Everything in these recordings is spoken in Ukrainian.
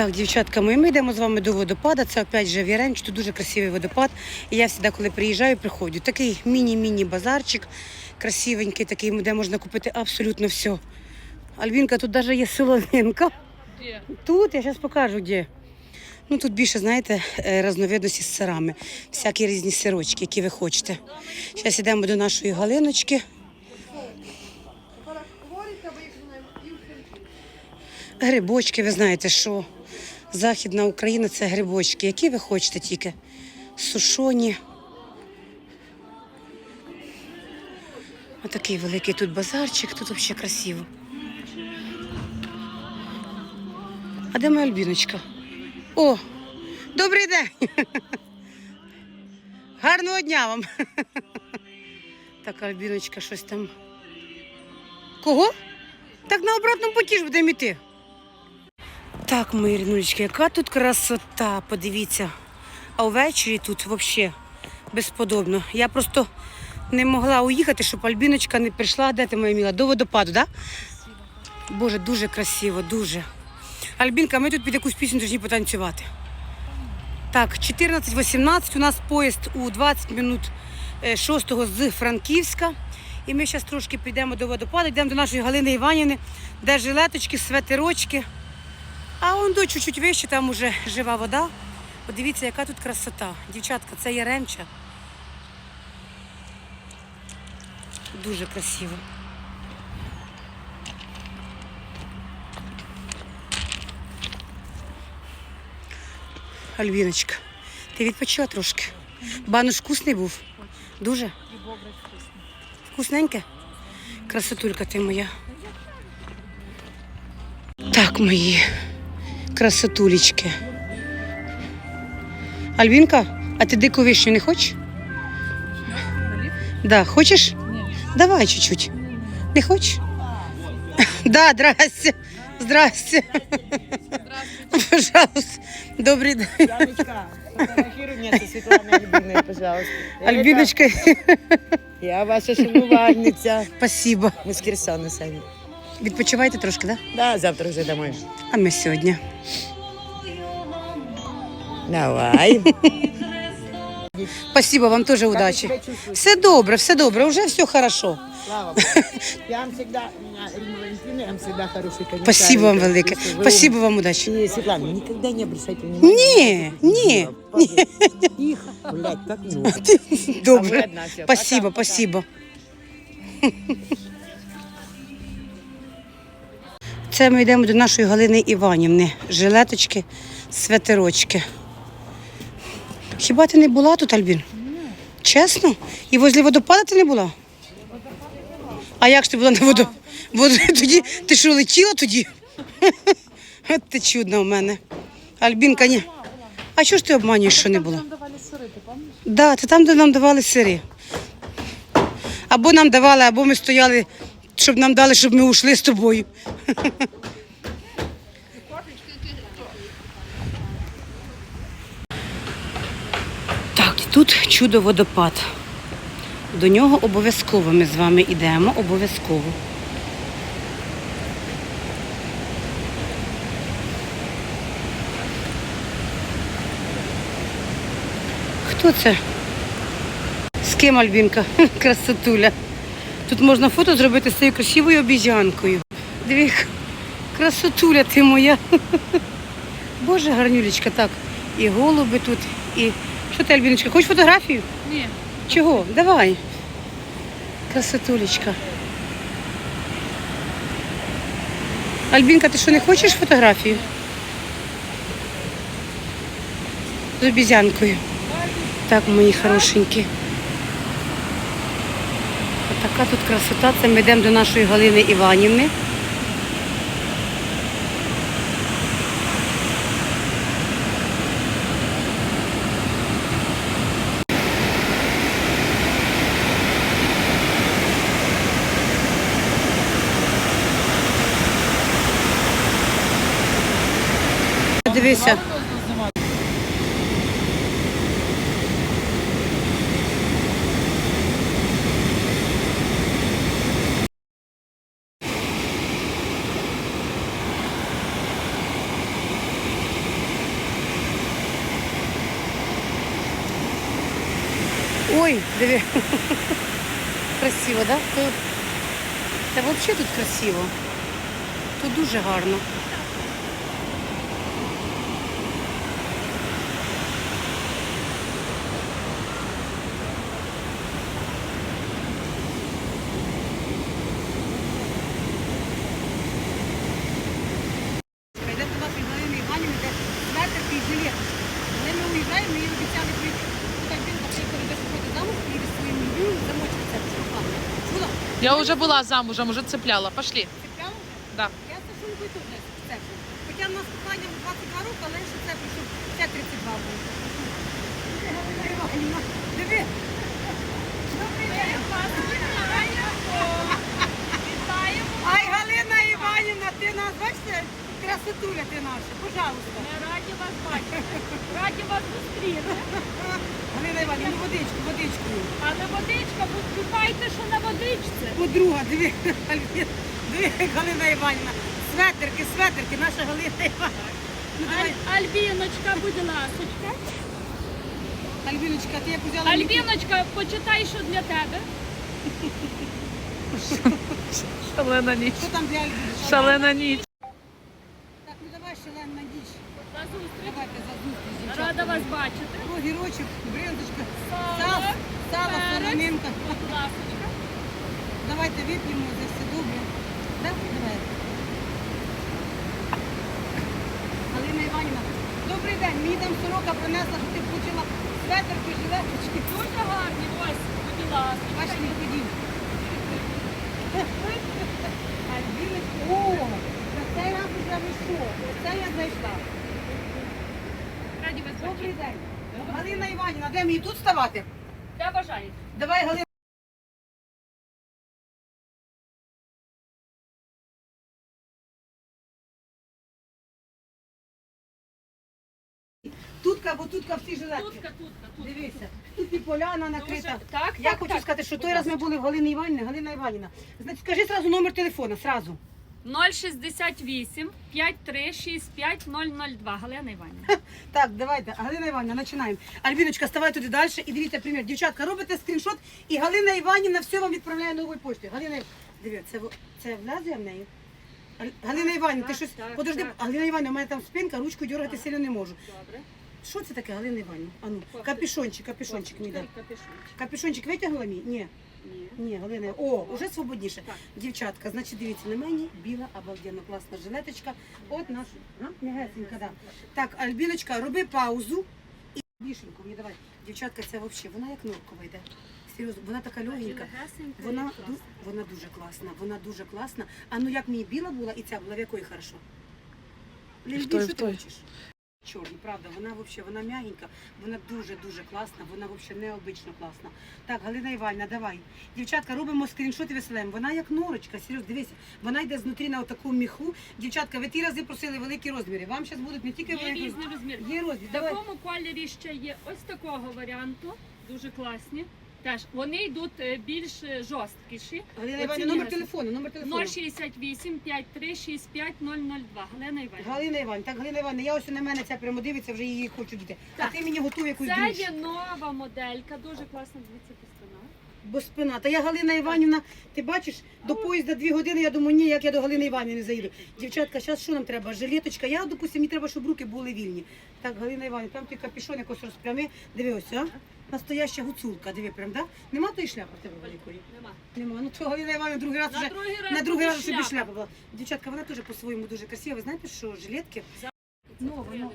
Так, дівчатка ми йдемо з вами до водопада. Це опять же Віремч, тут дуже красивий водопад. І я завжди, коли приїжджаю, приходжу. Такий міні-міні базарчик, красивенький, такий, де можна купити абсолютно все. Альбінка, тут навіть є солонинка. Тут я зараз покажу, де. Ну тут більше, знаєте, е, різновидності з сирами. Всякі різні сирочки, які ви хочете. Зараз йдемо до нашої галиночки. Грибочки, ви знаєте, що Західна Україна це грибочки. Які ви хочете тільки? Сушоні. Отакий великий тут базарчик, тут взагалі красиво. А де моя Альбіночка? О, добрий день! Гарного дня вам! Так, Альбіночка щось там. Кого? Так на обратному путі ж будемо йти. Так, мої ріднулечки, яка тут красота, подивіться. А ввечері тут взагалі безподобно. Я просто не могла уїхати, щоб Альбіночка не прийшла, де ти моя міла, до водопаду, так? Да? Боже, дуже красиво, дуже. Альбінка, ми тут під якусь пісню повинні потанцювати. Так, 14-18 у нас поїзд у 20 минут 6 з Франківська. І ми зараз трошки підемо до водопаду, йдемо до нашої Галини Іванівни, де жилеточки, светерочки. А он до чуть-чуть вище, там уже жива вода. Подивіться, яка тут красота. Дівчатка, це Яремча. Дуже красиво. Альбіночка, ти відпочила трошки. Бануш вкусний був? Дуже? Вкусненьке? Красотулька ти моя. Так, мої красотулечки. Альбінка, а ти дику вишню не хочеш? Да, хочеш? Давай чуть-чуть. Не хочеш? Да, здрасте. Здрасте. Пожалуйста. Добрий день. Яночка, фотографируй меня со Светланой Альбиной, пожалуйста. Альбіночка, Я ваша шанувальниця. спасибо. Мы с Херсона сами. Відпочивайте трошки, да? Да, завтра уже домой. А ми сьогодні. Давай. Спасибо вам теж удачі. Как ты себя чувствуешь? Все добре, все добре, вже все хорошо. Слава Богу. Я вам всегда, у меня Рима Валентина, я вам всегда хороший комментарий. Спасибо вам велике. Если вы Спасибо вам удачі. умный. И, Светлана, никогда не обращайте внимания. Не, не, Их, блядь, как много. Добре. А ви одна, всё. Спасибо, Пока, спасибо. Це ми йдемо до нашої Галини Іванівни. Жилеточки, святерочки. Хіба ти не була тут, Альбін? Чесно? І возле водопада ти не була? А як ж ти була на воду? Воду тоді ти що летіла тоді? От ти чудна в мене. Альбінка, ні. А чого ж ти обманюєш, що не ти? Да, це там, де нам давали сири. Або нам давали, або ми стояли, щоб нам дали, щоб ми ушли з тобою. Так, і тут чудо водопад. До нього обов'язково ми з вами йдемо, обов'язково. Хто це? З ким Альбінка? Красотуля. Тут можна фото зробити з цією красивою обіжанкою. Дві красотуля ти моя. Боже, гарнюлечка, так. І голуби тут, і. Що ти, Альбіночка, хочеш фотографію? Ні. Чого? Давай. Красотулечка. Альбінка, ти що не хочеш фотографію? З обізянкою. Так, мої хорошенькі. Така тут красота. Це ми йдемо до нашої Галини Іванівни. Дивися. Ой, диви. Красиво, да? То... Та взагалі тут красиво. Тут дуже гарно. Йде туди під Галини Іванівни, де светерки і жилетки. Коли ми уїжджаємо, ми їй обіцяли прийти. Так він такий, коли десь проти замуж, приїде зі своїм любимим, замочиться в шурпами. Чула? Я уже была замужем, уже цепляла. Пошли. Ти прямо? Да. Я з Сашункою тут не цеплю. Хоча в нас кохання в 22 роки, але ще цеплю, щоб ще 32 було. Галина Іванівна, Диви. Добрий день. Ай, Галина Іванівна, ти нас, бачите, красотуля ти наша, пожалуйста. Раді вас бачити. Раді вас зустріти. Галина Іванівна, ну водичку. Але водичка, бо співайте, що на водичці. Подруга, диви, диви, Галина Іванівна. Светерки, светерки, наша Галина Іванівна. Ну, давай. Аль- Альбіночка, будь ласочка. Альбіночка, ти як взяла мені- Альбіночка, почитай, що для тебе. Шалена ніч. Що там для Альбіночки? Шалена ніч. Так, ну давай шалена ніч. До зустрічі. Давайте за зустріч, дівчатка. Рада вас бачити. Огірочок, брендочка, Сало, сало, солонинка. Давайте вип'ємо за все добре. Да? Давай. Галина Іванівна, добрий день. Мені там сорока принесла, що ти включила светерки, жилеточки. Дуже гарні. Ось, будь ласка. Бачите, не ходів. О, на цей раз вже вийшов. Оце я знайшла. Раді вас Добрий день. Галина Іванівна, де мені тут ставати? Бажаєте? Давай, Галина. Тутка або тутка в цій жилетці. Тутка, тутка, тутка. Дивися, тут і поляна накрита. Дуже- Так, Я так, хочу так. сказати, що той раз ми були в Галини Іванівни, Галина Іванівна. Значить, скажи сразу номер телефона, сразу. 068 5365 002. Галина Іванівна. Так, давайте, Галина Іванівна, починаємо. Альбіночка, ставай туди далі і дивіться примір. Дівчатка, робите скріншот, і Галина Іванівна все вам відправляє новою поштою. Галина, диви, це, це влазує в неї? Галина Іванівна, ти так, щось. так, Подожди, так. Галина Іванівна, у мене там спинка, ручку дергати сильно не можу. Добре. Що це таке, Галина Іванівна? А ну, капюшончик, капюшончик мій дай. Капюшончик. Капюшончик витягнула мій? Ні. Ні. Ні, Галина, о, уже свободніше. Так. Дівчатка, значить, дивіться на мені, біла, обалденно класна жилеточка. От наш, а? Мягесенька, да. Так, Альбіночка, роби паузу і вішенку мені давай. Дівчатка, це взагалі, вона як норкова йде. Серйозно, вона така легенька. Вона, ду- вона дуже класна, вона дуже класна. А ну як мені біла була і ця була, в якої хорошо? Ліль, що ти той. хочеш? Чорні, правда, вона взагалі, вона м'ягенька, вона дуже-дуже класна, вона взагалі необично класна. Так, Галина Іванівна, давай. Дівчатка, робимо скріншот і веселемо. Вона як норочка, серйозно, дивися, вона йде знутрі на такому міху. Дівчатка, ви ті рази просили великі розміри. Вам зараз будуть не тільки Є великі різний розмір. Є розмір. В Давай. такому кольорі ще є ось такого варіанту. Дуже класні. Теж вони йдуть е, більш е, жорсткіші. Галина Оці Іванівна, номер телефону, номер телефону. 068 53 65 002. Галина Іванівна. Галина Іванівна, так, Галина Іванівна, я ось на мене ця прямо дивиться, вже її хочу діти. А Так. ти мені готуй якусь Це є нова моделька, дуже класна дивіться. Бо спина. Та я Галина Іванівна, ти бачиш, до поїзда дві години, я думаю, ні, як я до Галини Іванівни заїду. Дівчатка, зараз що нам треба? Жилеточка. Я, допустим, мені треба, щоб руки були вільні. Так, Галина Іванівна, там ти капюшон якось розпрями. Диви ось, а? Настояща гуцулка, диви прям, да? Нема тої шляпи в тебе великої? Нема. Нема. Ну то Галина Іванівна другий раз На вже. другий раз На другий раз, щоб шляпа. шляпа була. Дівчатка, вона теж по-своєму дуже красива. Ви знаєте, що жилетки? Нова, Пошили,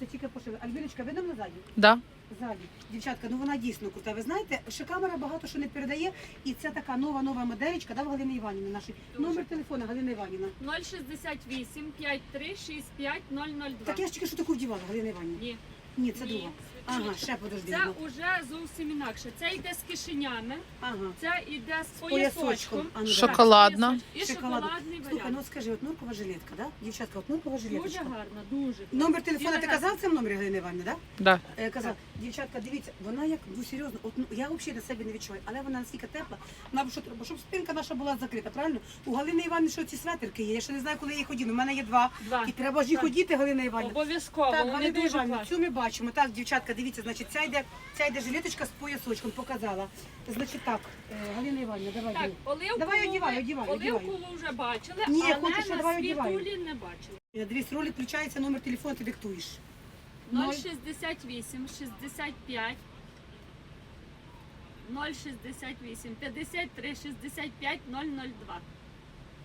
Це тільки пошили. Альбіночка, видно назаді? Да. Ззаді. Дівчатка, ну вона дійсно крута. Ви знаєте, що камера багато що не передає, і це така нова нова моделечка, да, в Галини Іванівни. Дуже. Номер телефона Галина Іванівна. 068 53 65 002. Так я ж тільки що таку вдівала, Галина Іванівна. Ні. Ні, це друга. Ага, ще подожди. Це ну. вже зовсім інакше. Це йде з кишенями, Ага. це йде з поясочком. поясочком. А ну, Так, Шоколадна. поясоч- І Шоколадна. шоколадний Слухай, ну варіант. от скажи, от норкова жилетка, да? Дівчатка, от норкова Дуже жилеточка. гарна, дуже. Номер телефона ти казав це в номері Галини Іванівни, да? Да. Е, казав, дівчатка, дивіться, вона як ну серйозно, от ну я взагалі на себе не відчуваю, але вона настільки тепла. Нам що треба, щоб спинка наша була закрита, правильно? У Галини Іванівни що ці светерки є. Я ще не знаю, коли я їх одіну. У мене є два. Два. І треба ж їх Так. одіти, Галина Іванівна. Обов'язково, Так, вони Галина дуже Іванівна, класні. цю ми бачимо. Так, дівчатка, дивіться, значить, ця йде, ця йде жилеточка з поясочком, показала. Значить так, е, Галина Іванівна, давай. Так, Галина. оливкову, Давай одівай, одівай, оливкову одівай. вже бачили, Ні, я але хочу, на давай одівай. світулі не бачили. Е, Дивись, ролик включається, номер телефону ти диктуєш. 068, 65, 068, 53, 65, 002.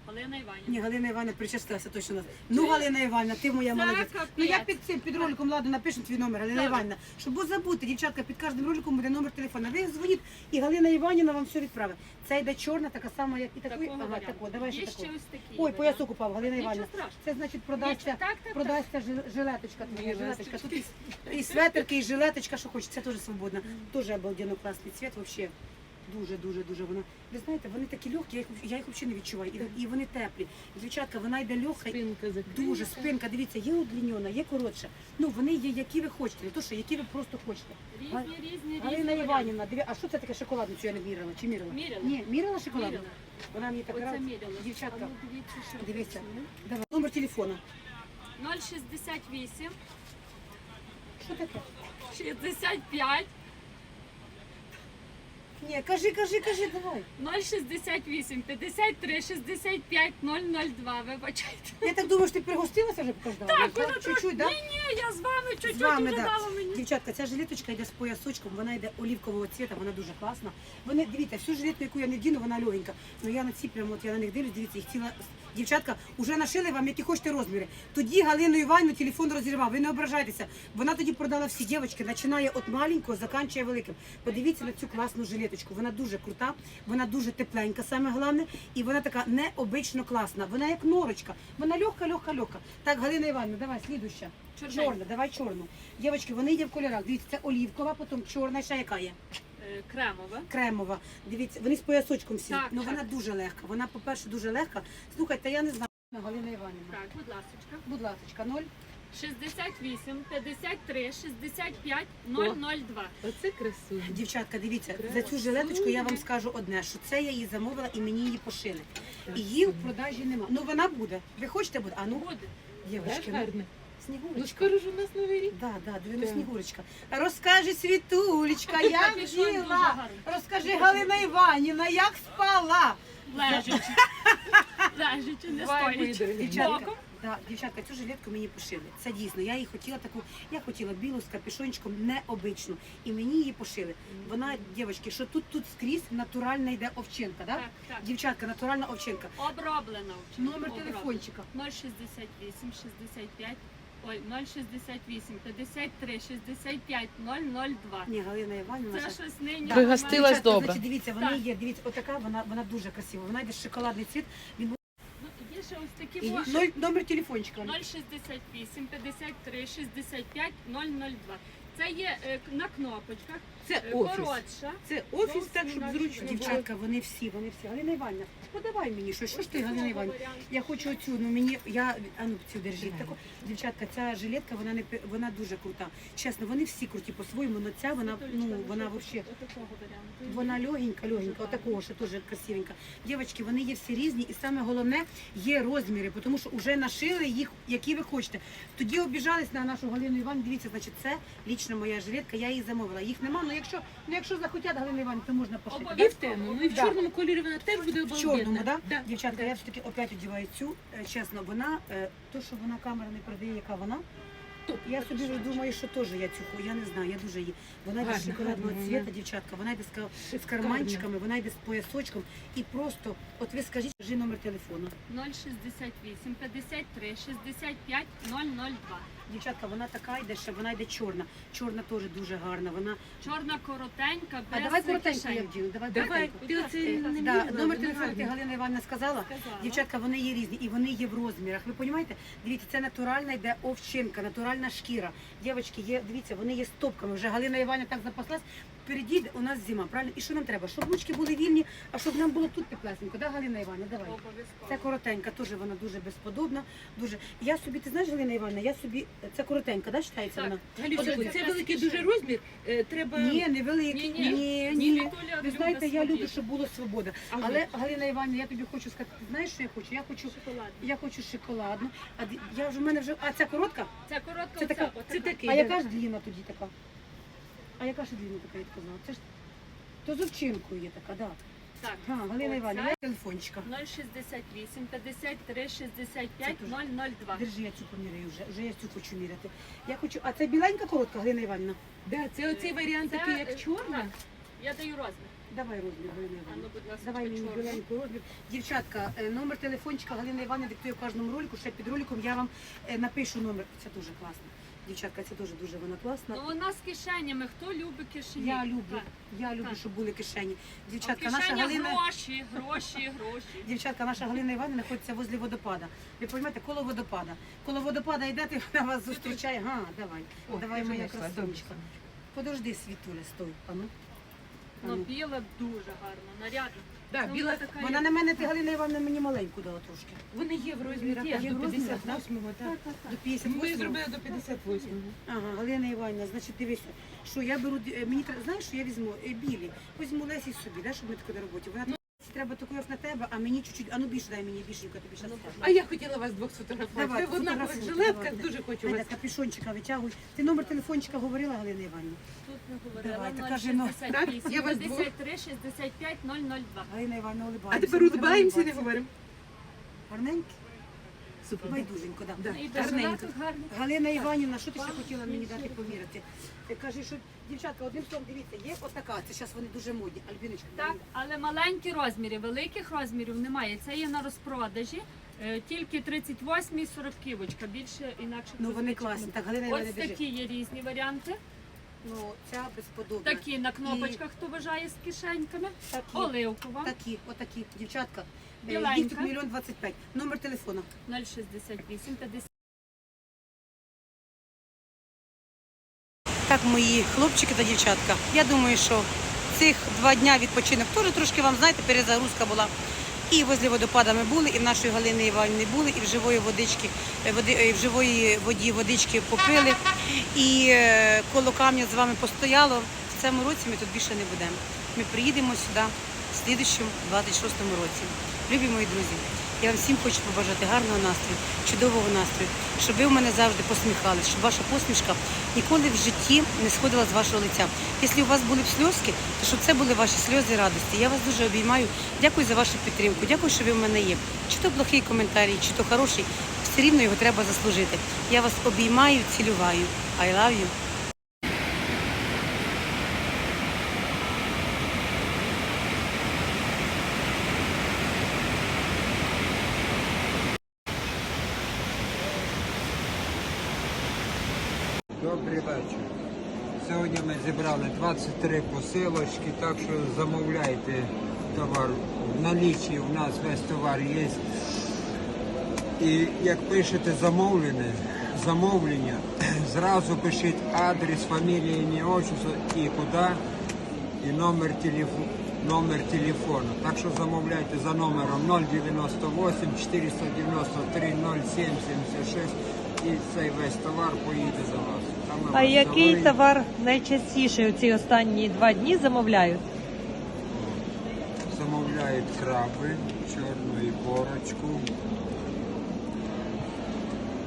Олена Іванівна. Ні, Галина Івановна причастилася точно. нас. Ну, Галина Івановна, ти моя Це молодець. капець. Ну я під цим під роликом ладно напишу твій номер, Галина Добре. Івановна. Щоб забути, дівчатка, під кожним роликом буде номер телефона. Ви дзвоніть, і Галина Іванівна вам все відправить. Це йде чорна, така сама, як і такої. Такого Ага, варіанту. тако, давай ще Є таку. ще ось такі. Ой, поясок упав, Галина Нічого страшного. Це значить продасться, Так, так, так. продасться жи- жилеточка твоя, жилеточка. Тут і, і светерки, і жилеточка, що хочеш, це теж свободно. Дуже обалденно класний цвіт, взагалі. Дуже, дуже, дуже вона. Ви знаєте, вони такі легкі, я їх, я їх взагалі не відчуваю. І, і вони теплі. Дівчатка, вона йде легка. Спинка закрита. Дуже спинка, дивіться, є удлінена, є коротша. Ну вони є, які ви хочете, не то що які ви просто хочете. Різні, різні, різні. Галина. Іванівна, диві, а що це таке шоколадне, що я не мірила? Чи мірила? Міряла. Ні, мірила шоколадну? Міряла. Вона мені так Оце Дівчатка, ну, дивіться, дивіться. Давай, номер телефона. 068, Що таке? 65, Ні, кажи, кажи, кажи, давай. 068, 53, 65, 002. Вибачайте. Я так думаю, що ти пригостилася вже покаждала? Так, вона чуть-чуть, так? Да? Ні, я з вами чуть-чуть З вами, вже да. дала мені. Дівчатка, ця жилеточка йде з поясочком, вона йде олівкового цвіта, вона дуже класна. Вони, дивіться, всю жилетку, яку я не вдіну, вона легенька. Ну я на ці прямо, от я на них дивлюсь, дивіться, їх ціла. Дівчатка, вже нашили вам, які хочете розміри. Тоді Галину Іванівну телефон розірвав. Ви не ображайтеся. Вона тоді продала всі дівчатки, починає від маленького, заканчує великим. Подивіться на цю класну жилеточку. Вона дуже крута, вона дуже тепленька, саме головне, і вона така необично класна. Вона як норочка. Вона легка, легка, легка. Так, Галина Іванівна, давай, слідуща. Чорненька. Чорна, давай чорну. Дівчатки, вони є в кольорах. Дивіться, це олівкова, потім чорна, ще яка є? Е, Кремове. Кремова. Дивіться, вони з поясочком всі. Так, ну так. вона дуже легка. Вона, по-перше, дуже легка. Слухайте, я не знаю. Галина Іванівна. Так, будь ласка. Будь ласка, ноль. 68, 53, 65, 002. Оце красуня. Дівчатка, дивіться, за цю жилеточку я вам скажу одне, що це я її замовила і мені її пошили. І її в продажі нема. Ну вона буде. Ви хочете буде? А ну, Буде. дівчатки, ну, Гарно. Ну снігурочка. скоро ж у нас новий рік. Да, да, диви, ну, Так. снігурочка. Розкажи, Світулечка, як дуже жила. гарний. Розкажи, Галина Іванівна, як спала. Лежачи. Лежачи, не Давай, стоячи. Дівчатка, Боком. Да, дівчатка, цю жилетку мені пошили. Це дійсно. Я її хотіла таку, я хотіла білу з капюшончиком необичну. І мені її пошили. Вона, дівчатки, що тут тут скрізь натуральна йде овчинка, да? Так, так. Дівчатка, натуральна овчинка. Оброблена. Номер Оброблена. телефончика. 068, 65, ой, 068, 53, 65, 002. Ні, Галина Іванівна. Це щось нині. Пригостилась Дівчатка, добре. Значить, дивіться, вона Так. є, дивіться, отака, вона, вона дуже красива. Вона йде шоколадний цвіт. Він ще ось такі і во- ноль, номер телефончика. 068, 53, 65, 002. Це є е, на кнопочках, Це е, офіс. коротша. Це офіс, так, щоб зручно було. Дівчатка, вони всі, вони всі. Галина Іванівна, подавай мені щось. Що ж ти, Галина Іванівна? Я хочу оцю, ну мені, я, а ну цю держіть. Таку. Дівчатка, ця жилетка, вона не пи- вона дуже крута. Чесно, вони всі круті по-своєму, але ця вона, ну, вона взагалі, Отакого варіанту. вона легенька, легенька, отакого, що теж красивенька. Дівчатки, вони є всі різні, і саме головне є розміри, тому що вже нашили їх, які ви хочете. Тоді обіжались на нашу Галину Іванівну. Дивіться, значить, це лічно моя жилетка, я її замовила. Їх нема, ну якщо, ну якщо захотять Галина Іванівна, то можна пошити. І в темному, ну і в Да. чорному кольорі вона теж буде В обалденна. чорному, да? Да. Дівчатка, я все-таки опять одіваю цю. Е, Чесно, вона, е, то, що вона камера не передає, яка вона. Я собі вже думаю, що теж я цю, ху- я не знаю, я дуже її. Вона йде Гарно, шоколадного гарно, цвіта, вона. дівчатка, вона йде з, ка- з Шикарно. карманчиками, вона йде з поясочком. І просто, от ви скажіть, скажи номер телефону. 068, 53, 65, 002. Дівчатка, вона така йде, що вона йде чорна. Чорна теж дуже гарна. Вона... Чорна коротенька, без А давай коротенько кишень. я вдіну, давай Давай, коротенько. ти оце не Да, мірила, номер вона телефону ти. Галина Івановна сказала. Сказала. Дівчатка, вони є різні і вони є в розмірах. Ви розумієте? Дивіться, це натуральна йде овчинка, натуральна шкіра. Дівчатки, є, дивіться, вони є стопками. Вже Галина Іванівна так запаслась. Впереді у нас зима, правильно? І що нам треба? Щоб ручки були вільні, а щоб нам було тут теплесенько. Да, Галина Іванівна, давай. Це коротенька, теж вона дуже безподобна. Дуже. Я собі, ти знаєш, Галина Івановна, я собі. Це коротенька, да, Так. вона? Галюся, це великий дуже розмір. е, Треба... Ні, невеликий. Ні, ні. ні. Ні, ні. Ви знаєте, я люблю, щоб було свобода. Ага. Але Галина Іванівна, я тобі хочу сказати, ти знаєш, що я хочу? Я хочу Шоколадна. Я хочу шоколадну. А я вже в мене вже. А ця коротка? Це коротка Це така- оця, Це отака. А яка ж длина тоді така? А яка ж длина така, я казала? Це ж то з овчинкою є така, да. Так, А, Галина Іванівна, телефончика. 068 53 65 Це дуже- 002. Держи, я цю поміряю вже. Вже я цю хочу міряти. Я хочу, а це біленька коротка, Галина Іванівна. Да, це оцей варіант Це, такий, е, як чорна. так. Я даю розмір. Давай розмір, Галина А Іванівна. ну, будь ласка, Давай мені біленьку розмір. Дівчатка, е, номер телефончика Галина Іванівна диктує в кожному ролику. Ще під роликом я вам е, напишу номер. Це дуже класно. Дівчатка, це дуже дуже вона класна. Ну вона з кишенями. Хто любить кишені? Я люблю, Так. я люблю, Так. щоб були кишені. Дівчатка, наша Галина. гроші, гроші, гроші. Дівчатка, наша Галина Іванівна знаходиться возле водопада. Ви розумієте, коло водопада. Коло водопада йдете, вона вас зустрічає. Га, давай. О, давай, моя красунечка. Подожди, Світуля, стой. А ну. Біла дуже гарно, нарядно. Да, Ну, біла така Вона на мене, ти Галина Івановна мені маленьку дала трошки. Вони є в розмірах Є, до розмірах, 58-го, так. До Ми 58. зробили до 58-го. Ага, Галина Іванівна, значить, дивися, що я беру, е, мені знаєш, що я візьму е, білі, візьму Лесі собі, да, щоб ми таке на роботі. Вона треба таку, як на тебе, а мені чуть-чуть, а ну більше дай мені більше, яка тобі зараз А я хотіла вас двох сфотографувати. Давай, Ви в однакових жилетках, дуже хочу Айда, вас. капюшончика витягуй. Ти номер телефончика говорила, Галина Іванівна? Тут не говорила. так кажи, ну. 068 Так, я вас двох. 53 65 002. Галина Івановна А тепер улибаємося і не говоримо. Гарненькі? Супер. Байдуженько, да. Да. І Гарненько. Галина Іванівна, що ти ще хотіла мені дати поміряти? Ти кажеш, що дівчатка, одним словом, дивіться, є отака, це зараз вони дуже модні. Альбіночка, Так, але маленькі розміри, великих розмірів немає. Це є на розпродажі. Е, Тільки 38 і 40 ківочка, більше інакше. ну вони класні. Так, Галина Ось держи. такі є різні варіанти. Ну, ця безподобна. Такі на кнопочках, хто бажає з кишеньками. Такі. Оливкова Такі, отакі, дівчатка. Тут мільйон двадцять п'ять. Номер телефону. 068 50. Так, мої хлопчики та дівчатка. Я думаю, що цих два дня відпочинок теж трошки вам, знаєте, перезагрузка була. І возле водопада ми були, і в нашої Галини Іванівни були, і в живої водички, е, води, е, в живої воді водички попили. І е, коло камня з вами постояло. В цьому році ми тут більше не будемо. Ми приїдемо сюди в слідущому 26-му році. Любі мої друзі, я вам всім хочу побажати гарного настрою, чудового настрою, щоб ви в мене завжди посміхались, щоб ваша посмішка ніколи в житті не сходила з вашого лиця. Якщо у вас були б сльозки, то щоб це були ваші сльози радості. Я вас дуже обіймаю. Дякую за вашу підтримку. Дякую, що ви в мене є. Чи то плохий коментарі, чи то хороший, все рівно його треба заслужити. Я вас обіймаю, цілюваю. I love you. Добрий вечір. Сьогодні ми зібрали 23 посилочки, так що замовляйте товар. В налічі у нас весь товар є. І як пишете замовлення, замовлення, зразу пишіть адрес, фамілія, ім'я, отчество і куди, і номер телефону. Номер телефону. Так що замовляйте за номером 098 493 0776 і цей весь товар поїде за вас. А який товар найчастіше у ці останні два дні замовляють? замовляють краби, чорну і корочку.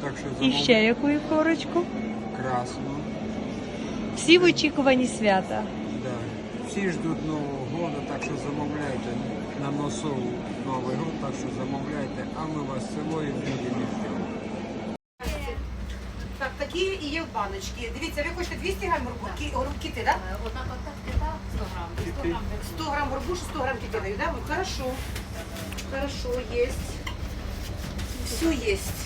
Так що І замовляють ще яку корочку? красну. Всі в очікуванні свята. Да. Всі ждуть Нового року, так що замовляйте на носу Новий год, так що замовляйте, а ми вас цілуємо, будемо ждемо. Так, такі баночці. Дивіться, ви хочете 200 грам горбуки, горбки, так? Одна отак кита 100 грам. 100 грам. 100 грамм горбуши, 100 грамм киты даю, да? Хорошо. Хорошо, есть. Все есть.